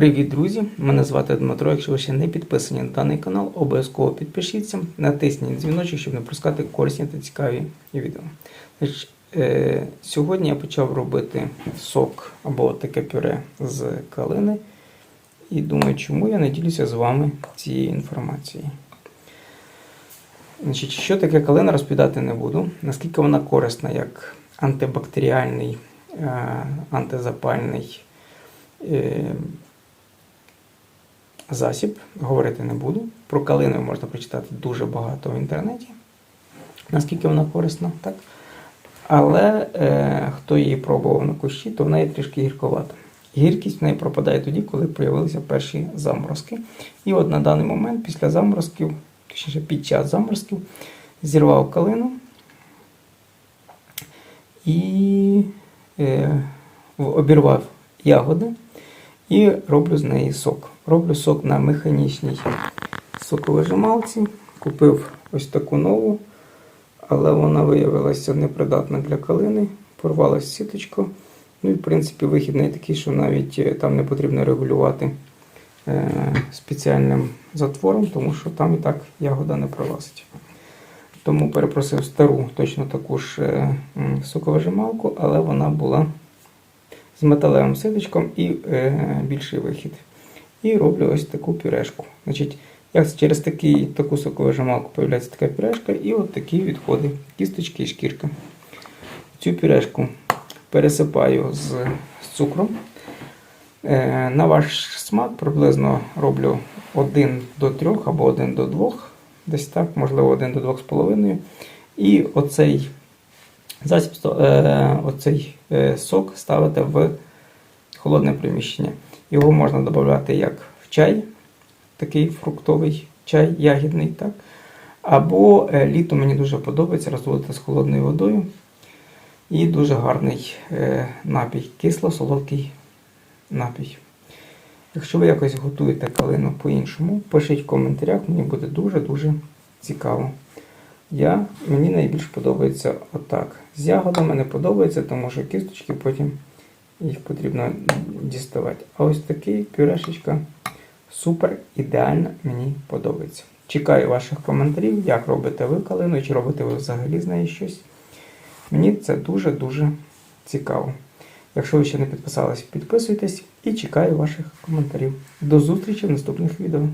Привіт, друзі! Мене звати Дмитро. Якщо ви ще не підписані на даний канал, обов'язково підпишіться, натисніть дзвіночок, щоб не пропускати корисні та цікаві відео. Значить, е, сьогодні я почав робити сок або таке пюре з калини. І думаю, чому я не ділюся з вами цією інформацією. Значить, що таке калина, розповідати не буду. Наскільки вона корисна як антибактеріальний, е, антизапальний е, засіб, говорити не буду. Про калину можна прочитати дуже багато в інтернеті. Наскільки вона корисна, так? Але е, хто її пробував на кущі, то вона є трішки гірковата. Гіркість в неї пропадає тоді, коли з'явилися перші заморозки. І от на даний момент, після заморозків, точніше під час заморозків, зірвав калину і е, обірвав ягоди і роблю з неї сок. Роблю сок на механічній соковижималці. Купив ось таку нову, але вона виявилася непридатна для калини, порвалась сіточка. Ну і в принципі вихід не такий, що навіть е, там не потрібно регулювати е, спеціальним затвором, тому що там і так ягода не пролазить. Тому перепросив стару, точно таку ж е, соковижималку, але вона була з металевим ситочком і е, більший вихід. І роблю ось таку пюрешку. Значить, як через такий, таку соковижималку появляється така пюрешка, і от такі відходи, кісточки і шкірка. Цю пюрешку пересипаю з, з цукром. Е, на ваш смак приблизно роблю 1 до 3 або 1 до 2, десь так, можливо, 1 до 2,5. І оцей засіб, е, оцей е, сок ставити в холодне приміщення. Його можна додати як в чай, такий фруктовий чай, ягідний, так? Або е, літом мені дуже подобається розводити з холодною водою. І дуже гарний напій, кисло-солодкий напій. Якщо ви якось готуєте калину по-іншому, пишіть в коментарях, мені буде дуже-дуже цікаво. Я, мені найбільш подобається отак. З ягодами не подобається, тому що кісточки потім їх потрібно діставати. А ось такий пюрешечка супер ідеально мені подобається. Чекаю ваших коментарів, як робите ви калину, чи робите ви взагалі з неї щось. Мені це дуже-дуже цікаво. Якщо ви ще не підписались, підписуйтесь і чекаю ваших коментарів. До зустрічі в наступних відео.